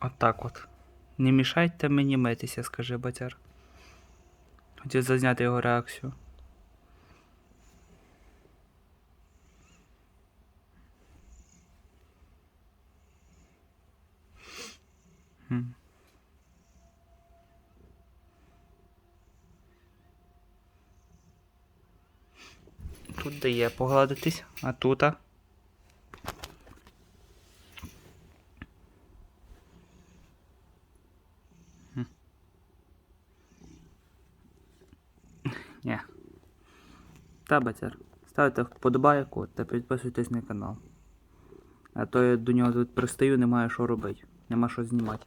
Отак от. Не мішайте мені митися, скажи батяр. Хотів зазняти його реакцію. Хм. Тут дає погладитись, а тут. Ні. Та батяр. Ставте вподобайку та підписуйтесь на канал. А то я до нього тут пристаю, немає що робити. Нема що знімати.